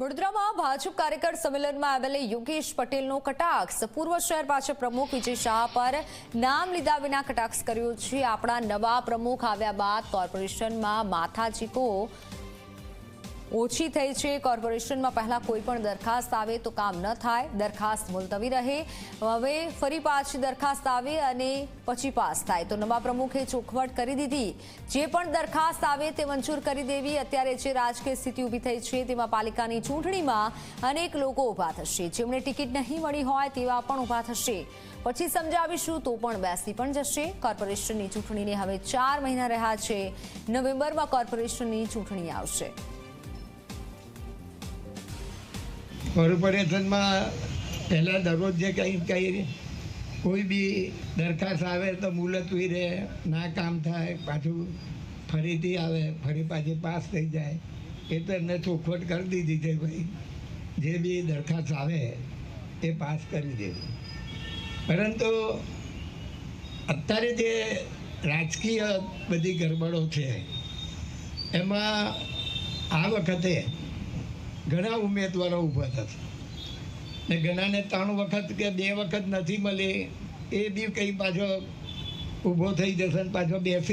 વડોદરામાં ભાજપ કાર્યકર સંમેલનમાં આવેલ યોગેશ પટેલનો કટાક્ષ. પૂર્વ શહેર ભાજપ પ્રમુખ વિજય શાહ પર નામ લીધા વિના કટાક્ષ કર્યો છે. આપણા નવા પ્રમુખ આવ્યા બાદ કોર્પોરેશનમાં માથાચીકો ઓછી થઈ છે. કોર્પોરેશનમાં પહેલા કોઈ પણ દરખાસ્ત આવે તો કામ ન થાય. દરખાસ્ત મુલતવી રહે. હવે ફરી પાછી દરખાસ્ત આવે અને પછી પાસ થાય. તો નવા પ્રમુખે ચોખવટ કરી દીધી. જે પણ દરખાસ્ત આવે તે મંજૂર કરી દેવી. અત્યારે જે રાજકીય સ્થિતિ ઊભી થઈ છે તેમાં પાલિકાની ચૂંટણીમાં અનેક લોકો ઊભા થશે. જેમને ટિકિટ નહીં મળી હોય તેવા પણ ઊભા થશે. પછી સમજાવીશું તો પણ બેસી પણ જશે. કોર્પોરેશનની ચૂંટણીને હવે ચાર મહિના રહ્યા છે. નવેમ્બરમાં કોર્પોરેશનની ચૂંટણી આવશે. કોર્પોરેશનમાં પહેલાં દરરોજ જે કંઈ કંઈ કોઈ બી દરખાસ્ત આવે તો મુલતવી રહે, ના કામ થાય, પાછું ફરીથી આવે, ફરી પાછી પાસ થઈ જાય. એ તો એમને ચોખવટ કરી દીધી છે ભાઈ. જે બી દરખાસ્ત આવે એ પાસ કરી દેવી પરંતુ અત્યારે જે રાજકીય બધી ગરબડો છે, એમાં આ વખતે ઘણા ઉમેદવારો ઊભા થશે ને ઘણાને ત્રણ વખત કે બે વખત નથી મળી, એ બી કંઈ પાછો ઊભો થઈ જશે ને પાછો બેસી